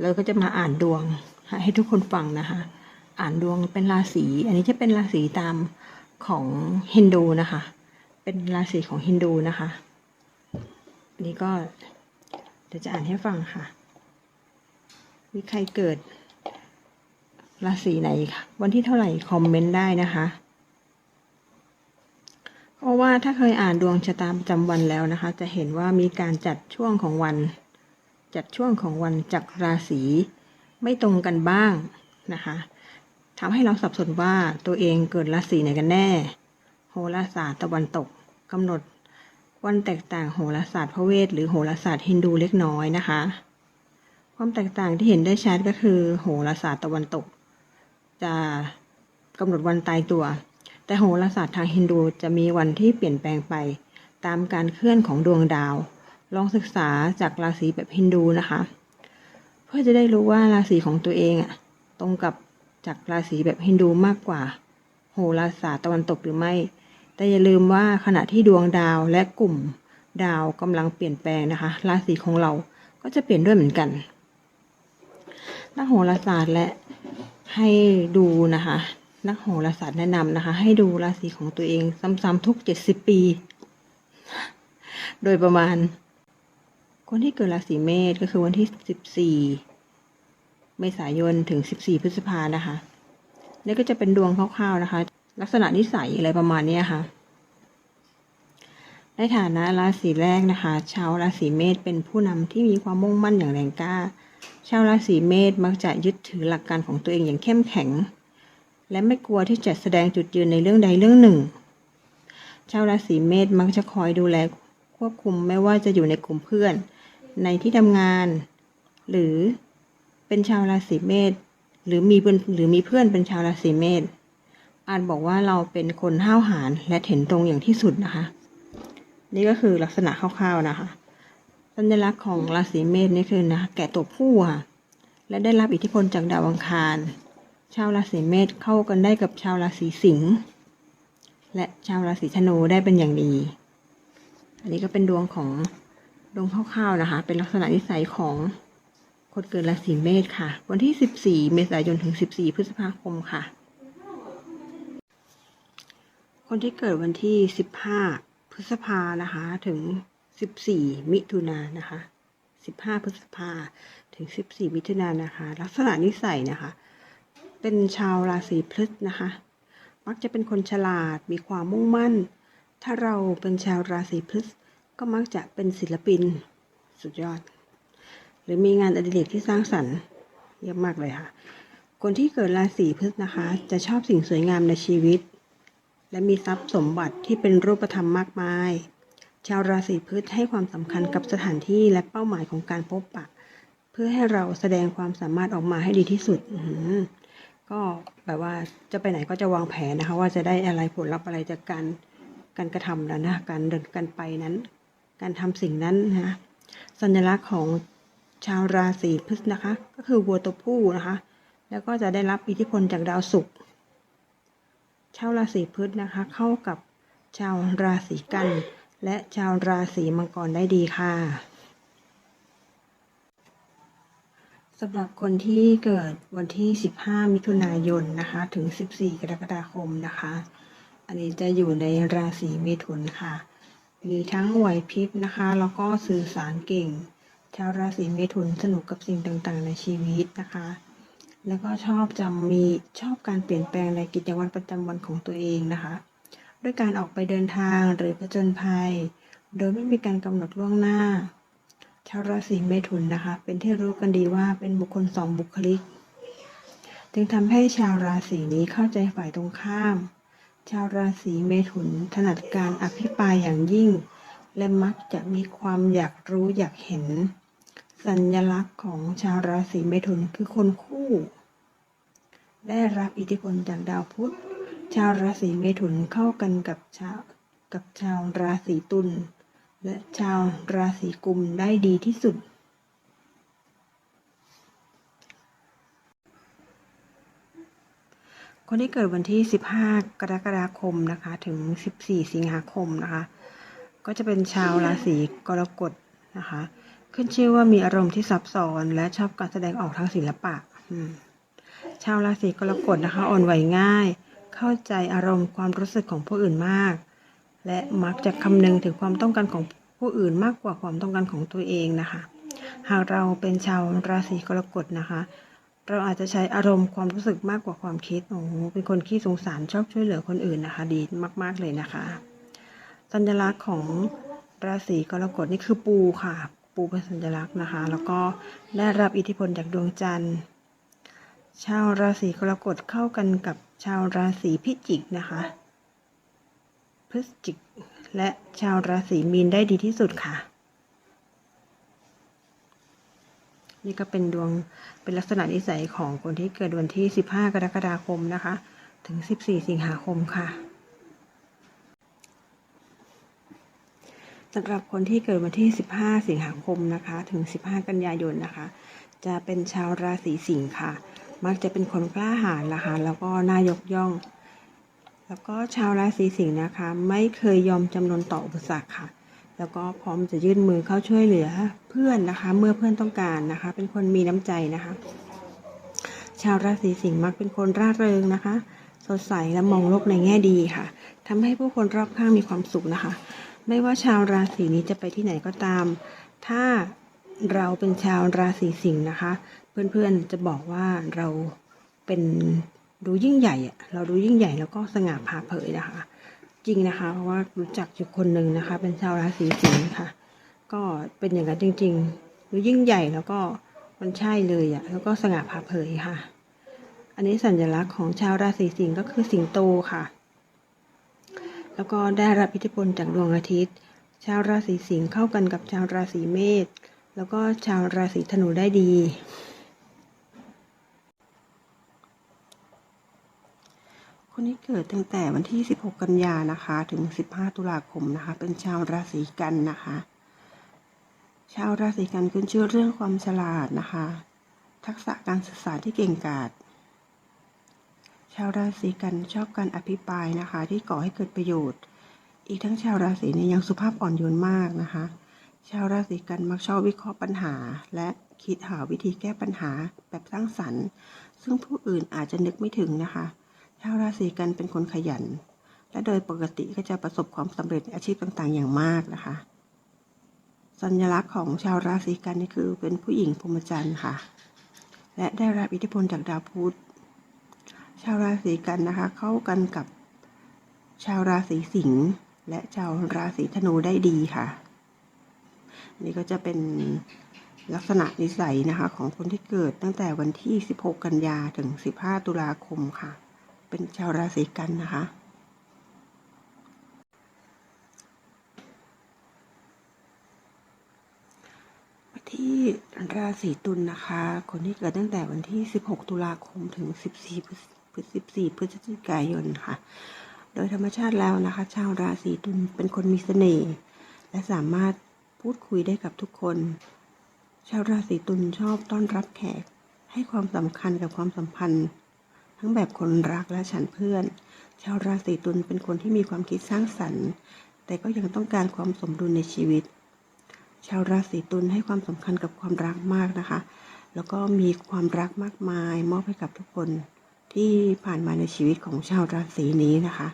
เราก็จะมาอ่านดวง ให้ทุกคนฟังนะคะ อ่านดวงเป็นราศี อันนี้จะเป็นราศีตามของฮินดูนะคะ เป็นราศีของฮินดูนะคะ อันนี้ก็เดี๋ยวจะอ่านให้ฟังค่ะ มีใครเกิดราศีไหนคะวันที่เท่าไหร่คอมเมนต์ได้นะคะ เพราะว่าถ้าเคยอ่านดวงชะตาประจำวันแล้วนะคะ จะเห็นว่ามีการจัดช่วงของวัน จัดช่วงของวันจากราศีไม่ตรงกันบ้างนะคะทำให้เราสับสนว่าตัวเองเกิดราศีไหนกันแน่ โหราศาสตร์ตะวันตกกำหนดวันแตกต่างโหราศาสตร์พระเวทหรือโหราศาสตร์ฮินดูเล็กน้อยนะคะ ความแตกต่างที่เห็นได้ชัดก็คือ โหราศาสตร์ตะวันตก จะกำหนดวันตายตัว แต่โหราศาสตร์ทางฮินดูจะมีวันที่เปลี่ยนแปลงไป ตามการเคลื่อนของดวงดาว ลองศึกษาจากราศีแบบฮินดูนะคะ เพื่อจะได้รู้ว่าราศีของตัวเองอะตรงกับจากราศีแบบฮินดูมากกว่า โหราศาสตร์ตะวันตกหรือไม่ แต่อย่าลืมว่าขณะที่ดวงดาวและกลุ่มดาวกำลังเปลี่ยนแปลงนะคะ ราศีของเราก็จะเปลี่ยนด้วยเหมือนกันนักโหราศาสตร์และให้ดูนะคะ นักโหราศาสตร์แนะนำนะคะ ให้ดูราศีของตัวเอง ซ้ำๆทุกเจ็ดสิบปี โดยประมาณ คนที่เกิดราศีเมษก็คือวันที่สิบสี่เมษายนถึงสิบสี่พฤษภานะคะ นี่ก็จะเป็นดวงคร่าวๆนะคะ ลักษณะนิสัยอะไรประมาณนี้ค่ะ ในฐานะราศีแรกนะคะ ชาวราศีเมษเป็นผู้นำที่มีความมุ่งมั่นอย่างแรงกล้า ชาวราศีเมษมักจะยึดถือหลักการของตัวเองอย่างเข้มแข็ง และไม่กลัวที่จะแสดงจุดยืนในเรื่องใดเรื่องหนึ่ง ชาวราศีเมษมักจะคอยดูแลควบคุมไม่ว่าจะอยู่ในกลุ่มเพื่อน ในที่ทำงาน หรือเป็นชาวราศีเมษหรือมีเพื่อนหรือมีเพื่อนเป็นชาวราศีเมษอาจบอกว่าเราเป็นคนห้าวหาญและเห็นตรงอย่างที่สุดนะคะ นี่ก็คือลักษณะคร่าวๆนะคะ สัญลักษณ์ของราศีเมษนี่คือนะแก่ตัวผู้ค่ะและได้รับอิทธิพลจากดาวอังคาร ชาวราศีเมษเข้ากันได้กับชาวราศีสิงห์และชาวราศีธนูได้เป็นอย่างดี อันนี้ก็เป็นดวงของ ดวงคร่าวๆนะคะ เป็นลักษณะนิสัยของคนเกิดราศีเมษค่ะ วันที่ 14 เมษายนถึง 14 พฤษภาคมค่ะ คนที่เกิดวันที่ 15 พฤษภานะคะ ถึง 14 มิถุนายนนะคะ 15 พฤษภาถึง 14 มิถุนายนนะคะ ลักษณะนิสัยนะคะ เป็นชาวราศีพฤษนะคะ มักจะเป็นคนฉลาด มีความมุ่งมั่น ถ้าเราเป็นชาวราศีพฤษ ก็มักจะเป็นศิลปินสุดยอด หรือมีงานอดิเรกที่สร้างสรรค์เยี่ยมากเลยค่ะ คนที่เกิดราศีพฤษนะคะ จะชอบสิ่งสวยงามในชีวิต และมีทรัพย์สมบัติที่เป็นรูปธรรมมากมาย ชาวราศีพฤษให้ความสำคัญกับสถานที่และเป้าหมายของการพบปะ เพื่อให้เราแสดงความสามารถออกมาให้ดีที่สุดก็แบบว่าจะไปไหนก็จะวางแผนนะคะ ว่าจะได้อะไรผลลัพธ์อะไรจากการการกระทำนั้นนะการเดินการไปนั้น การทำสิ่งนั้นนะสัญลักษณ์ของชาวราศีพฤษนะคะ ก็คือวัวตัวผู้นะคะ แล้วก็จะได้รับอิทธิพลจากดาวศุกร์ชาวราศีพฤษนะคะ เข้ากับชาวราศีกัน และชาวราศีมังกรได้ดีค่ะสำหรับคนที่เกิดวันที่ 15 มิถุนายนนะคะ ถึง 14 กรกฎาคมนะคะ อันนี้จะอยู่ในราศีเมถุนค่ะ มีทั้งไหวพริบนะคะ แล้วก็สื่อสารเก่ง ชาวราศีเมถุนสนุกกับสิ่งต่างๆ ในชีวิตนะคะ แล้วก็ชอบจำมีชอบการเปลี่ยนแปลงในกิจวัตรประจำวันของตัวเองนะคะ ด้วยการออกไปเดินทางหรือผจญภัย โดยไม่มีการกำหนดล่วงหน้า ชาวราศีเมถุนนะคะ เป็นที่รู้กันดีว่าเป็นบุคคลสองบุคลิก จึงทำให้ชาวราศีนี้เข้าใจฝ่ายตรงข้าม ชาวราศีเมถุนถนัดการอภิปรายอย่างยิ่ง และมักจะมีความอยากรู้อยากเห็น สัญลักษณ์ของชาวราศีเมถุนคือคนคู่ ได้รับอิทธิพลจากดาวพุธ ชาวราศีเมถุนเข้ากันกับชาวกับชาวราศีตุลและชาวราศีกุมได้ดีที่สุด คนที่เกิดวันที่ 15 กรกฎาคมนะคะ ถึง 14 สิงหาคมนะคะ ก็จะเป็นชาวราศีกรกฎนะคะ ขึ้นชื่อว่ามีอารมณ์ที่ซับซ้อนและชอบการแสดงออกทางศิลปะชาวราศีกรกฎนะคะ อ่อนไหวง่าย เข้าใจอารมณ์ความรู้สึกของผู้อื่นมาก และมักจะคำนึงถึงความต้องการของผู้อื่นมากกว่าความต้องการของตัวเองนะคะ หากเราเป็นชาวราศีกรกฎนะคะ เราอาจจะใช้อารมณ์ความรู้สึกมากกว่าความคิดโอ้โหเป็นคนขี้สงสารชอบช่วยเหลือคนอื่นนะคะ ดีมาก ๆเลยนะคะ สัญลักษณ์ของราศีกรกฎนี่คือปูค่ะ ปูเป็นสัญลักษณ์นะคะ แล้วก็ได้รับอิทธิพลจากดวงจันทร์ ชาวราศีกรกฎเข้ากันกับชาวราศีพิจิกนะคะ พฤศจิก และชาวราศีมีนได้ดีที่สุดค่ะ นี่ก็เป็นดวงเป็นลักษณะนิสัยของคนที่เกิดวันที่ 15 กรกฎาคมนะคะ ถึง 14 สิงหาคมค่ะสำหรับคนที่เกิดวันที่ 15 สิงหาคมนะคะ ถึง 15 กันยายนนะคะ จะเป็นชาวราศีสิงค์ค่ะ มักจะเป็นคนกล้าหาญนะคะแล้วก็น่ายกย่อง แล้วก็ชาวราศีสิงห์นะคะ ไม่เคยยอมจำนนต่ออุปสรรคค่ะ แล้วก็พร้อมจะยื่นมือเข้าช่วยเหลือเพื่อนนะคะ เมื่อเพื่อนต้องการนะคะ เป็นคนมีน้ำใจนะคะ ชาวราศีสิงห์มักเป็นคนร่าเริงนะคะ สดใสและมองโลกในแง่ดีค่ะทำให้ผู้คนรอบข้างมีความสุขนะคะ ไม่ว่าชาวราศีนี้จะไปที่ไหนก็ตาม ถ้าเราเป็นชาวราศีสิงห์นะคะ เพื่อนๆจะบอกว่าเราเป็นดูยิ่งใหญ่อะเราดูยิ่งใหญ่แล้วก็สง่าผ่าเผยนะคะ จริงนะคะ เพราะว่ารู้จักอยู่คนหนึ่งนะคะ เป็นชาวราศีสิงห์ค่ะ ก็เป็นอย่างนั้นจริงๆดูยิ่งใหญ่แล้วก็มันใช่เลยอะแล้วก็สง่าผ่าเผยค่ะ อันนี้สัญลักษณ์ของชาวราศีสิงห์ก็คือสิงโตค่ะ แล้วก็ได้รับอิทธิพลจากดวงอาทิตย์ ชาวราศีสิงห์เข้ากันกับชาวราศีเมษแล้วก็ชาวราศีธนูได้ดี คนที่เกิดตั้งแต่วันที่ 16 กันยานะคะ ถึง 15 ตุลาคมนะคะ เป็นชาวราศีกันนะคะ ชาวราศีกันขึ้นชื่อเรื่องความฉลาดนะคะ ทักษะการสื่อสารที่เก่งกาจ ชาวราศีกันชอบการอภิปรายนะคะ ที่ก่อให้เกิดประโยชน์ อีกทั้งชาวราศีนี่ยยังสุภาพอ่อนโยนมากนะคะ ชาวราศีกันมักชอบวิเคราะห์ปัญหา และคิดหาวิธีแก้ปัญหาแบบสร้างสรรค์ ซึ่งผู้อื่นอาจจะนึกไม่ถึงนะคะ ชาวราศีกันเป็นคนขยัน และโดยปกติก็จะประสบความสำเร็จในอาชีพต่างๆ อย่างมากนะคะ สัญลักษณ์ของชาวราศีกันนี่คือเป็นผู้หญิงพรหมจรรย์ค่ะ และได้รับอิทธิพลจากดาวพุธชาวราศีกันนะคะ เข้ากันกับชาวราศีสิงห์และชาวราศีธนูได้ดีค่ะ นี่ก็จะเป็นลักษณะนิสัยนะคะของคนที่เกิดตั้งแต่วันที่ 16 กันยาถึง 15 ตุลาคมค่ะ เป็นชาวราศีกันนะคะ มาที่ราศีตุลนะคะ คนที่เกิดตั้งแต่วันที่ 16 ตุลาคมถึง 14พฤศ14 พฤศจิกายนค่ะ โดยธรรมชาติแล้วนะคะ ชาวราศีตุลเป็นคนมีเสน่ห์และสามารถพูดคุยได้กับทุกคน ชาวราศีตุลชอบต้อนรับแขกให้ความสำคัญกับความสัมพันธ์ ทั้งแบบคนรักและฉันเพื่อน ชาวราศีตุลเป็นคนที่มีความคิดสร้างสรรค์ แต่ก็ยังต้องการความสมดุลในชีวิต ชาวราศีตุลให้ความสำคัญกับความรักมากนะคะ แล้วก็มีความรักมากมาย มอบให้กับทุกคนที่ผ่านมาในชีวิตของชาวราศีนี้นะคะ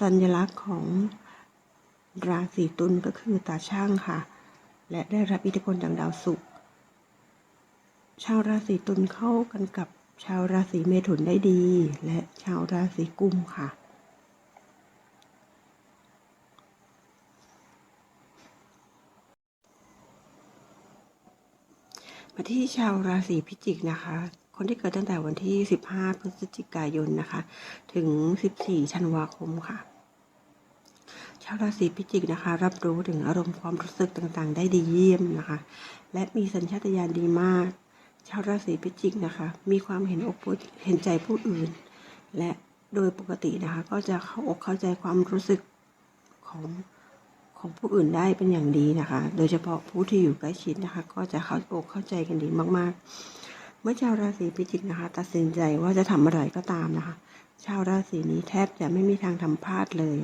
สัญลักษณ์ของราศีตุลก็คือตาช่างค่ะ และได้รับอิทธิพลจากดาวศุกร์ชาวราศีตุลเข้ากันกับ ชาวราศีเมถุนได้ดี และชาวราศีกุมค่ะ มาที่ชาวราศีพิจิกนะคะ คนที่เกิดตั้งแต่วันที่ 15 พฤศจิกายนนะคะ ถึง 14 ธันวาคมค่ะชาวราศีพิจิกนะคะ รับรู้ถึงอารมณ์ความรู้สึกต่างๆ ได้ดีเยี่ยมนะคะ และมีสัญชาตญาณดีมาก ชาวราศีพิจิกนะคะ มีความเห็นอกเห็นใจผู้อื่น และโดยปกตินะคะ ก็จะเข้าอกเข้าใจความรู้สึกของของผู้อื่นได้เป็นอย่างดีนะคะ โดยเฉพาะผู้ที่อยู่ใกล้ชิดนะคะ ก็จะเข้าอกเข้าใจกันดีมาก ๆ เมื่อชาวราศีพิจิกนะคะ ตัดสินใจว่าจะทำอะไรก็ตามนะคะ ชาวราศีนี้แทบจะไม่มีทางทำพลาดเลย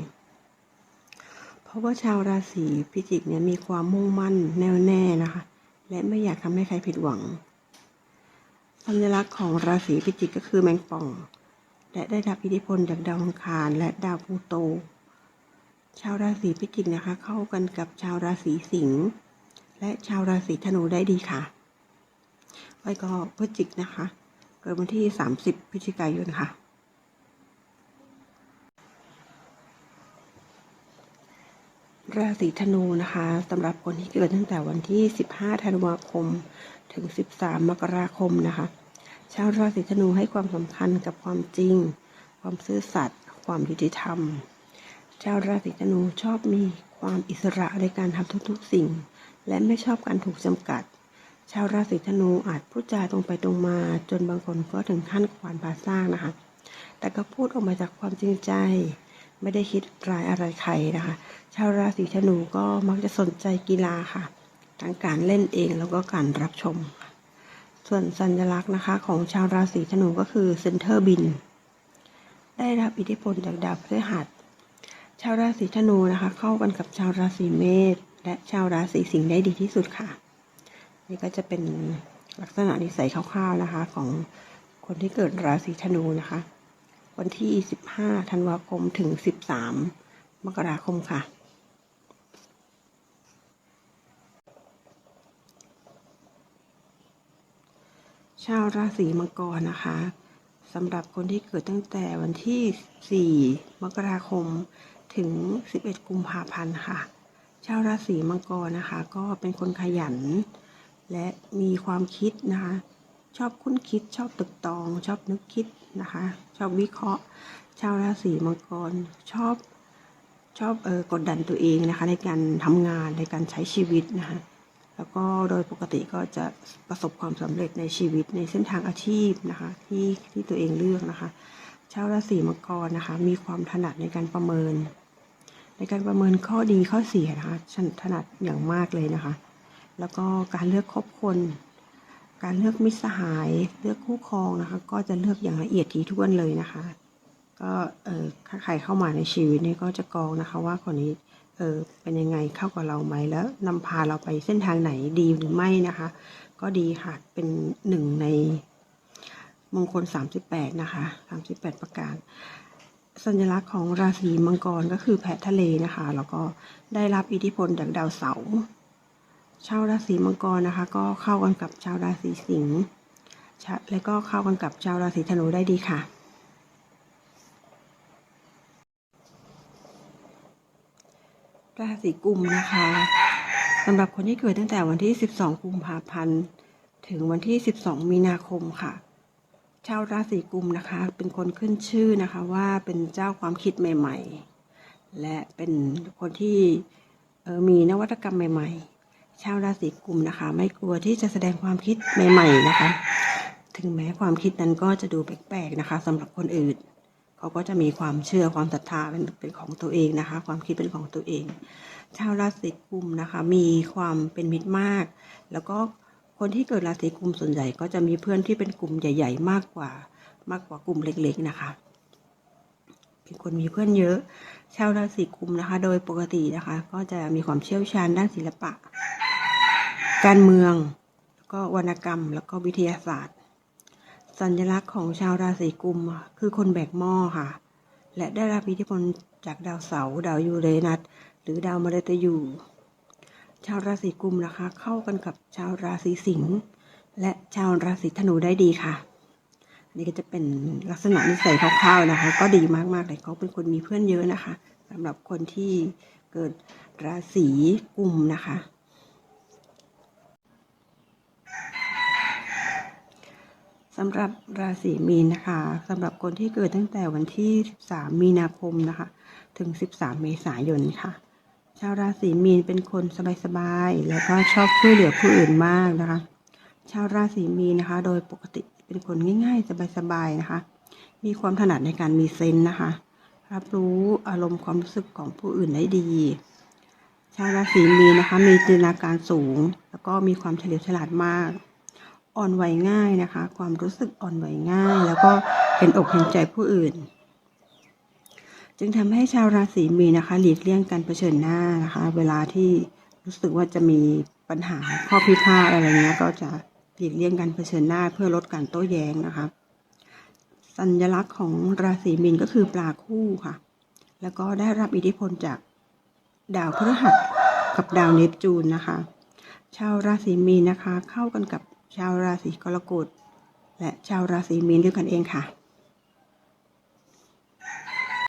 เพเพราะว่าชาวราศีพิจิกเนี่ยมีความมุ่งมั่นแน่วแน่นะคะ และไม่อยากทำให้ใครผิดหวัง สัญลักษณ์ของราศีพิจิกก็คือแมงป่อง และได้รับอิทธิพลจากดาวอังคารและดาวพลูโต ชาวราศีพิจิกนะคะ เข้ากันกับชาวราศีสิงห์และชาวราศีธนูได้ดีค่ะไว้ก็พฤศจิกนะคะ เกิดวันที่ 30พฤศจิกายนค่ะ ราศีธนูนะคะสำหรับคนที่เกิดตั้งแต่วันที่ 15 ธันวาคม ถึง 13 มกราคมนะคะ ชาวราศีธนูให้ความสำคัญกับความจริง ความซื่อสัตย์ ความยุติธรรม ชาวราศีธนูชอบมีความอิสระในการทำทุกๆสิ่ง และไม่ชอบการถูกจำกัด ชาวราศีธนูอาจพูดจาตรงไปตรงมา จนบางคนก็ถึงขั้นขวานผ่าซากนะคะ แต่ก็พูดออกมาจากความจริงใจไม่ได้คิดร้ายอะไรใครนะคะ ชาวราศีธนูก็มักจะสนใจกีฬาค่ะ ทั้งการเล่นเองแล้วก็การรับชม ส่วนสัญลักษณ์นะคะของชาวราศีธนูก็คือเซนเตอร์บิน ได้รับอิทธิพลจากดาวพฤหัส ชาวราศีธนูนะคะเข้ากันกับชาวราศีเมษและชาวราศีสิงห์ได้ดีที่สุดค่ะ นี่ก็จะเป็นลักษณะนิสัยคร่าวๆนะคะของคนที่เกิดราศีธนูนะคะ วันที่ 15 ธันวาคมถึง 13 มกราคมค่ะ ชาวราศีมังกรนะคะสำหรับคนที่เกิดตั้งแต่วันที่ 4 มกราคมถึง 11 กุมภาพันธ์ค่ะ ชาวราศีมังกรนะคะ ก็เป็นคนขยัน และมีความคิดนะคะ ชอบคุ้นคิดชอบตึกตอง ชอบนึกคิดนะคะ ชอบวิเคราะห์ ชาวราศีมังกรชอบชอบเออกดดันตัวเองนะคะ ในการทำงานในการใช้ชีวิตนะคะ แล้วก็โดยปกติก็จะประสบความสำเร็จในชีวิตในเส้นทางอาชีพนะคะที่ที่ตัวเองเลือกนะคะชาวราศีมังกรนะคะมีความถนัดในการประเมิน ในการประเมินข้อดีข้อเสียนะคะถนัดอย่างมากเลยนะคะ แล้วก็การเลือกคบคน การเลือกมิตรสหายเลือกคู่ครองนะคะ ก็จะเลือกอย่างละเอียดถี่ถ้วนเลยนะคะ ก็เออถ้าใครเข้ามาในชีวิตนี่ก็จะกรองนะคะ ว่าคนนี้ เออเป็นยังไงเข้ากับเราไหมแล้วนำพาเราไปเส้นทางไหนดีหรือไม่นะคะ ก็ดีค่ะเป็นหนึ่งในมงคล 38 นะคะ 38 ประการ สัญลักษณ์ของราศีมังกรก็คือแพะทะเลนะคะ แล้วก็ได้รับอิทธิพลจากดาวเสาร์ชาวราศีมังกรนะคะ ก็เข้ากันกับชาวราศีสิงห์และก็เข้ากันกับชาวราศีธนูได้ดีค่ะ ราศีกุมนะคะสำหรับคนที่เกิดตั้งแต่วันที่ 12 กุมภาพันธ์ ถึงวันที่ 12 มีนาคมค่ะ ชาวราศีกุมนะคะ เป็นคนขึ้นชื่อนะคะว่าเป็นเจ้าความคิดใหม่ ๆ และเป็นคนที่เออมีนวัตกรรมใหม่ ๆ ชาวราศีกุมนะคะ ไม่กลัวที่จะแสดงความคิดใหม่ ๆ นะคะ ถึงแม้ความคิดนั้นก็จะดูแปลกๆนะคะสำหรับคนอื่น เขาก็จะมีความเชื่อความศรัทธาเป็นเป็นของตัวเองนะคะ ความคิดเป็นของตัวเอง ชาวราศีกุมนะคะ มีความเป็นมิตรมาก แล้วก็คนที่เกิดราศีกุมส่วนใหญ่ก็จะมีเพื่อนที่เป็นกลุ่มใหญ่ ๆ มากกว่ามากกว่ากลุ่มเล็ก ๆ นะคะ เป็นคนมีเพื่อนเยอะ ชาวราศีกุมนะคะ โดยปกตินะคะ ก็จะมีความเชี่ยวชาญด้านศิลปะ การเมือง แล้วก็วรรณกรรม แล้วก็วิทยาศาสตร์ สัญลักษณ์ของชาวราศีกุมคือคนแบกหม้อค่ะ และได้รับอิทธิพลจากดาวเสาร์ดาวยูเรนัสหรือดาวมฤตยู ชาวราศีกุมนะคะ เข้ากันกับชาวราศีสิงห์และชาวราศีธนูได้ดีค่ะนนี้ก็จะเป็นลักษณะนิสัยคร่าวๆนะคะ ก็ดีมากๆเลยเขาเป็นคนมีเพื่อนเยอะนะคะสำหรับคนที่เกิดราศีกุมนะคะ สำหรับราศีมีนนะคะสำหรับคนที่เกิดตั้งแต่วันที่ 13 มีนาคมนะคะ ถึง 13 เมษายนค่ะ ชาวราศีมีนเป็นคนสบายๆแล้วก็ชอบช่วยเหลือผู้อื่นมากนะคะ ชาวราศีมีนนะคะ โดยปกติเป็นคนง่ายๆ สบายๆนะคะ มีความถนัดในการมีเซนนะคะ รับรู้อารมณ์ความรู้สึกของผู้อื่นได้ดี ชาวราศีมีนนะคะ มีจินตนาการสูง แล้วก็มีความเฉลียวฉลาดมาก อ่อนไหวง่ายนะคะ ความรู้สึกอ่อนไหวง่าย แล้วก็เห็นอกเห็นใจผู้อื่น จึงทำให้ชาวราศีมีนนะคะ หลีกเลี่ยงการเผชิญหน้านะคะ เวลาที่รู้สึกว่าจะมีปัญหาข้อพิพาทอะไรเงี้ยก็จะหลีกเลี่ยงการเผชิญหน้าเพื่อลดการโต้แย้งนะคะ สัญลักษณ์ของราศีมีนก็คือปลาคู่ค่ะ แล้วก็ได้รับอิทธิพลจากดาวพฤหัสกับดาวเนปจูนนะคะ ชาวราศีมีนนะคะ เข้ากันกับ ชาวราศีกรกฎและชาวราศีมีนด้วยกันเองค่ะ